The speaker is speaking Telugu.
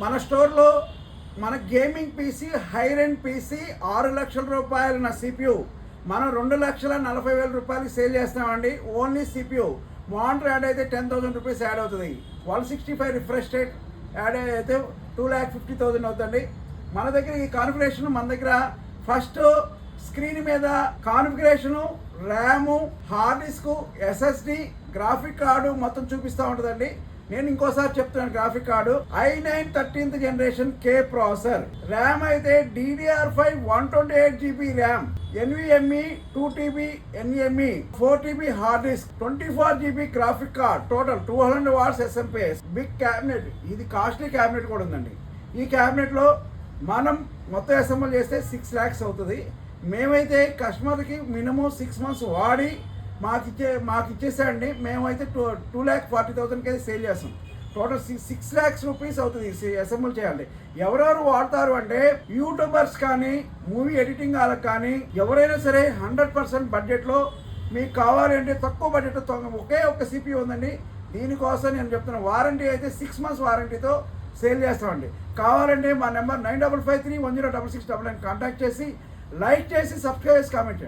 మన స్టోర్లో మన గేమింగ్ పీసీ హైర్ పీసీ ఆరు లక్షల రూపాయలు నా సిపియు. మనం రెండు లక్షల నలభై వేల రూపాయలకి సేల్ చేస్తామండి ఓన్లీ సిపియు. మానిటర్ యాడ్ అయితే టెన్ థౌసండ్ రూపీస్ యాడ్ అవుతుంది. One sixty five refresh rate add అయితే టూ ల్యాక్ ఫిఫ్టీ థౌసండ్ అవుతుంది మన దగ్గర ఈ కాన్ఫిగరేషన్ మన దగ్గర ఫస్ట్ స్క్రీన్ మీద configuration RAM hard disk SSD graphic card మొత్తం చూపిస్తూ ఉంటుందండి. నేను ఇంకోసారి చెప్తున్నాను graphic card I nine thirteenth generation K processor RAM అయితే DDR five one twenty eight GB RAM NVMe two TB NVMe four TB hard disk twenty four GB graphic card total two hundred watts SMPS big cabinet ఇది కాస్ట్లీ క్యాబినెట్ కూడా ఉందండి. ఈ క్యాబినెట్లో మనం మొత్తం ఎస్ఎంఎల్ చేస్తే సిక్స్ ల్యాక్స్ అవుతుంది. మేమైతే కస్టమర్కి మినిమం సిక్స్ మంత్స్ వాడి మాకు ఇచ్చే మాకు ఇచ్చేసాయండి మేమైతే టూ టూ ల్యాక్ ఫార్టీ థౌసండ్కి అయితే సేల్ చేస్తాం. Total six six lakhs rupees అవుతుంది అసెంబుల్ చేయాలి. ఎవరెవరు వాడతారు అంటే యూట్యూబర్స్ కానీ మూవీ ఎడిటింగ్ వాళ్ళకి కానీ ఎవరైనా సరే హండ్రెడ్ పర్సెంట్ బడ్జెట్లో మీకు కావాలి అంటే తక్కువ బడ్జెట్ ఒకే ఒక సిపి ఉందండి. దీనికోసం నేను చెప్తున్నా వారంటీ అయితే సిక్స్ మంత్స్ వారంటీతో సేల్ చేస్తామండి. కావాలంటే మా number nine double five three one zero double six double nine contact చేసి లైక్ చేసి సబ్స్క్రైబ్ చేసి కామెంట్ చేయండి.